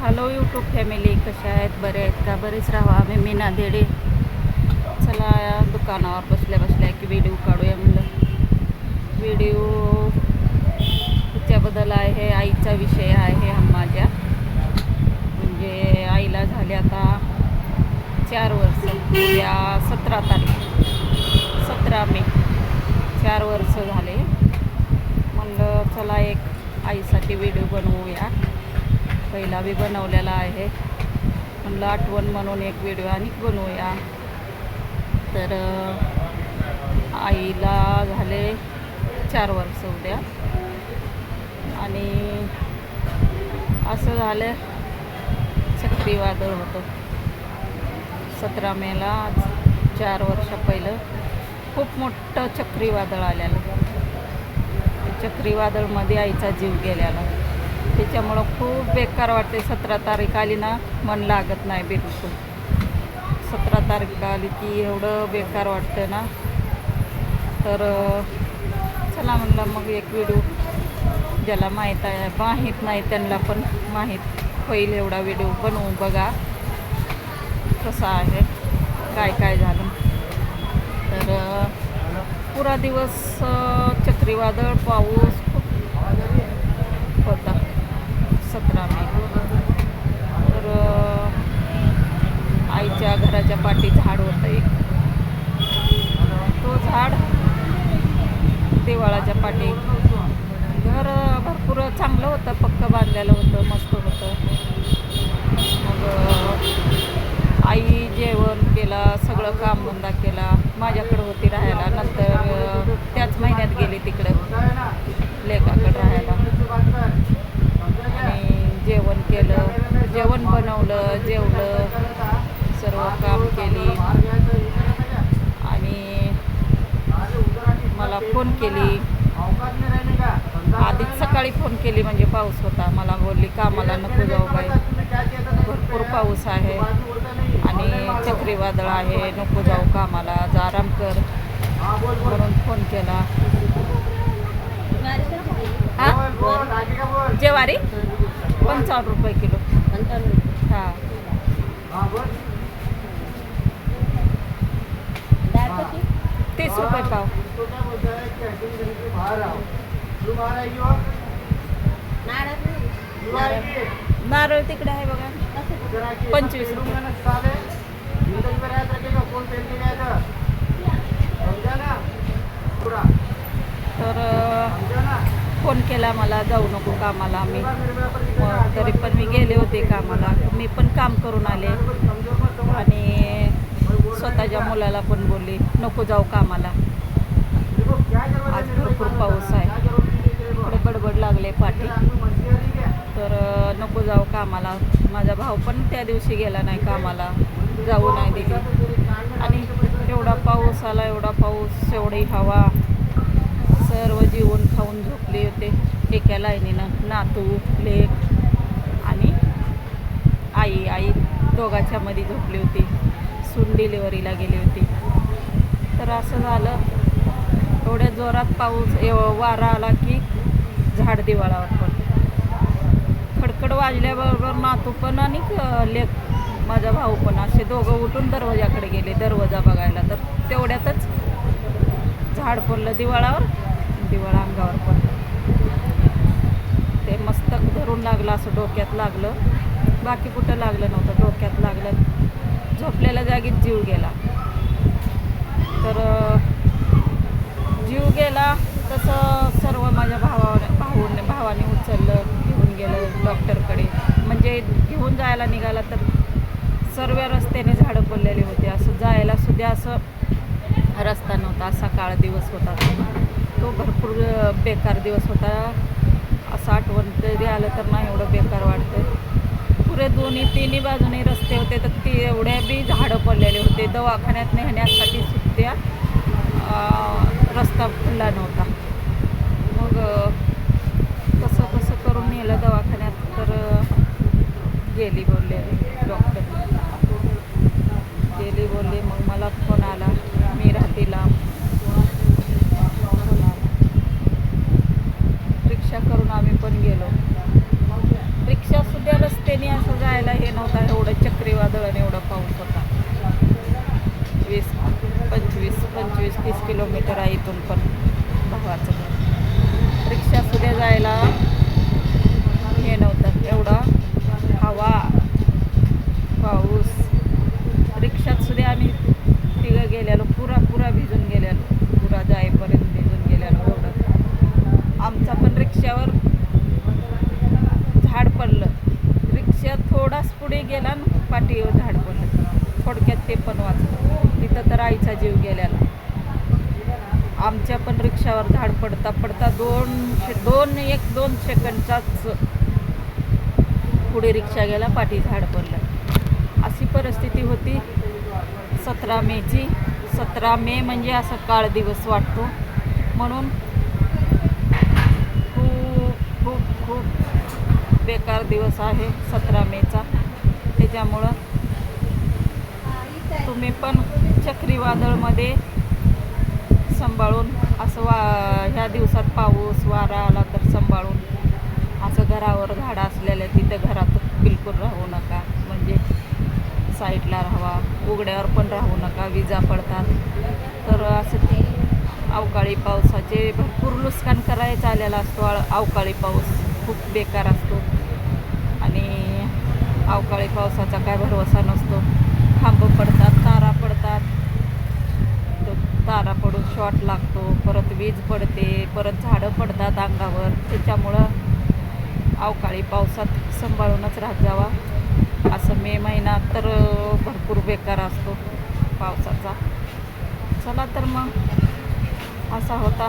Hello YouTube family कशा आहेत? बरे आहेत का? बरेच राहा. आम्ही मीना देडे. चला या दुकानावर बसल्या बसल्या की व्हिडिओ काढूया म्हणलं. व्हिडिओ तिच्याबद्दल आहे आईचा विषय आहे माझ्या. म्हणजे आईला झाले आता चार वर्ष. उद्या सतरा तारीख. सतरा मे. चार वर्ष झाले. म्हणलं चला एक आईसाठी व्हिडिओ बनवूया. पहिला बी बनवलेला आहे. म्हणलं आठवण म्हणून एक व्हिडिओ आणि बनवूया. तर आईला झाले चार वर्ष उद्या. आणि असं झालं चक्रीवादळ होतं. सतरा मेला आज चार वर्ष पहिलं खूप मोठं चक्रीवादळ आलेलं. चक्रीवादळमध्ये आईचा जीव गेलेला. त्याच्यामुळं खूप बेकार वाटते सतरा तारीख आली ना मन लागत नाही बिलकुल. सतरा तारीख आली की एवढं बेकार वाटतं ना. तर चला म्हणलं मग एक व्हिडिओ ज्याला माहीत आहे माहीत नाही त्यांना पण माहीत होईल एवढा व्हिडिओ बनवू बघा कसा आहे काय काय झालं. तर पुरा दिवस चक्रीवादळ पाऊस खूप होता. सतरा मे. तर आईच्या घराच्या पाठी झाड होतं एक. तो झाड देवाळाच्या पाठी. घर भरपूर चांगलं होतं पक्क बांधलेलं होतं मस्त होतं मग अं, आई जेवण केला सगळं कामधंदा केला माझ्याकडं होती राहायला नंतर अं, त्याच महिन्यात गेली तिकडं लेकाकडं राहायला आणि जेवण केलं जेवण बनवलं जेवलं सर्व काम केली. आणि मला फोन केली. आधीच सकाळी फोन केली म्हणजे पाऊस होता. मला बोलली कामाला नको जाऊ बाई. भरपूर पाऊस आहे आणि चक्रीवादळ आहे. नको जाऊ कामाला. आज आराम कर. म्हणून फोन केला. जेवारी? पंचावन्न रुपये किलो. पंचावन्न हां. तीस रुपये पाव. नारळ तिकडे आहे बघा. पंचवीस रुपये. तर फोन केला मला जाऊ नको कामाला मी मग तरी पण मी गेले होते कामाला. मी पण काम करून आले. आणि स्वतःच्या मुलाला पण बोलले नको जाऊ कामाला. आज भरपूर पाऊस आहे. थोडे बडबड लागले पाठी. तर नको जाऊ कामाला. माझा भाऊ पण त्या दिवशी गेला नाही कामाला. जाऊ नाही दिली. आणि एवढा पाऊस आला एवढा पाऊस एवढी हवा. सर्व जीवन खाऊन झोपले होते. एका लाईनीनं नातू लेक आणि आई. आई दोघाच्या मध्ये झोपली होती. सून डिलिव्हरीला गेली होती. तर असं झालं. एवढ्या जोरात पाऊस एव- वारा आला की झाड दिवाळावर पण. खडखड वाजल्याबरोबर नातू पण आणि लेख लेक माझा भाऊ पण. असे दोघं उठून दरवाजाकडे गेले दरवाजा बघायला. तर तेवढ्यातच झाड पडलं दिवाळावर. दिवाळा अंगावर पडलं. ते मस्तक धरून लागलं असं डोक्यात लागलं. बाकी कुठं लागलं नव्हतं डोक्यात लागलं. झोपलेल्या जागीत जीव गेला. तर जीव गेला तसं सर्व माझ्या भावाने भाऊने भावाने उचललं घेऊन गेलं डॉक्टरकडे. म्हणजे घेऊन जायला निघाला तर सर्व रस्त्याने झाडं पडलेली होती. असं जायला सुद्धा असं रस्ता नव्हता असा काळ दिवस होता. तो भरपूर बेकार दिवस होता. असं आठवण जरी आलं तर नाही एवढं बेकार वाटतं पुरे दोन्ही तिन्ही बाजूने रस्ते होते तर ती एवढ्या बी झाडं पडलेले होते. दवाखान्यात नेण्यासाठी सुद्धा रस्ता खुला नव्हता. मग कसं कसं करून नेलं दवाखान्यात तर गेली बोलले डॉक्टर. गेली बोलली मग मला फोन आला मी राहते लांब फोन आला रिक्षा करून आम्ही पण गेलो. रिक्षा सुद्धा रस्त्याने असं जायला हे नव्हता एवढं चक्रीवादळ आणि एवढा पाऊस होता. वीस पंचवीस पंचवीस तीस किलोमीटर आहे इथून पण भावाचं. रिक्षा सुद्धा जायला हे नव्हतं. एवढा हवा पाऊस रिक्षात सुद्धा आम्ही तिघं गेलेलो पुरा पुरा भिजून गेलेलो पुरा जाईपर्यंत भिजून गेलेलो एवढं आमचा पण रिक्षावर झाड पडलं रिक्षा थोडाच पुढे गेला ना पाठीवर झाड पडलं थोडक्यात ते पण वाचलं. तिथं तर आईचा जीव गेलेला. आमच्या पण रिक्षावर झाड पडता पडता दोन दोन एक दोन सेकंडचाच पुढे रिक्षा गेला पाठी झाड पडलं. अशी परिस्थिती होती. सतरा मेची. सतरा मे म्हणजे असा काळ दिवस वाटतो. म्हणून खूप खूप खूप बेकार दिवस आहे सतरा मेचा. त्यामुळं तुम्ही पण चक्रीवादळमध्ये सांभाळून असं वा ह्या दिवसात पाऊस वारा आला तर सांभाळून असं घरावर झाडं आहे तिथं घरात बिलकुल राहू नका. म्हणजे साईडला राहावा उघड्यावर पण राहू नका विजा पडतात. तर असं ती अवकाळी पावसाचे भरपूर नुकसान करायचं आलेला असतो. अवकाळी पाऊस खूप बेकार असतो. अवकाळी पावसाचा काय भरवसा नसतो. खांब पडतात तारा पडतात. तो तारा पडून शॉट लागतो परत वीज पडते परत झाडं पडतात अंगावर. त्याच्यामुळं अवकाळी पावसात सांभाळूनच राहत जावा. असं मे महिना तर भरपूर बेकार असतो पावसाचा. चला तर मग असा होता.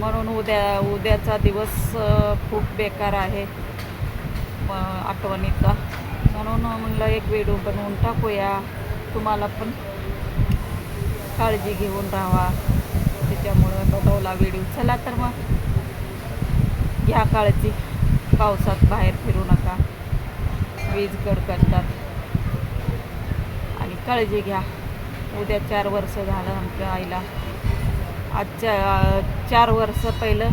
म्हणून उद्या उद्याचा दिवस खूप बेकार आहे. आठवणीचा. म्हणून म्हणलं एक व्हिडिओ बनवून टाकूया. तुम्हाला पण काळजी घेऊन राहा. त्याच्यामुळं बनवला व्हिडिओ. चला तर मग घ्या काळजी. पावसात बाहेर फिरू नका. वीज कडकडतात. आणि काळजी घ्या. उद्या चार वर्ष झालं आमच्या आईला. आजच्या चार वर्ष पहिलं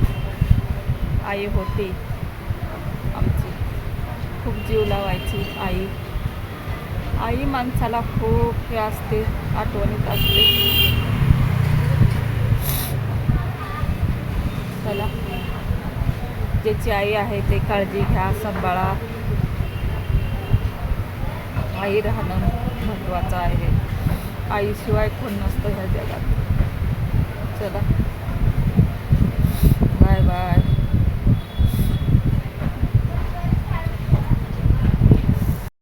आई होती. खूप जीव लावायची आई. आई माणसाला खूप हे असते आठवणीत असते. चला. ज्याची आई आहे ते काळजी घ्या सांभाळा. आई राहणं महत्त्वाचं आहे. आईशिवाय कोण नसतं ह्या जगात. चला. Bye bye.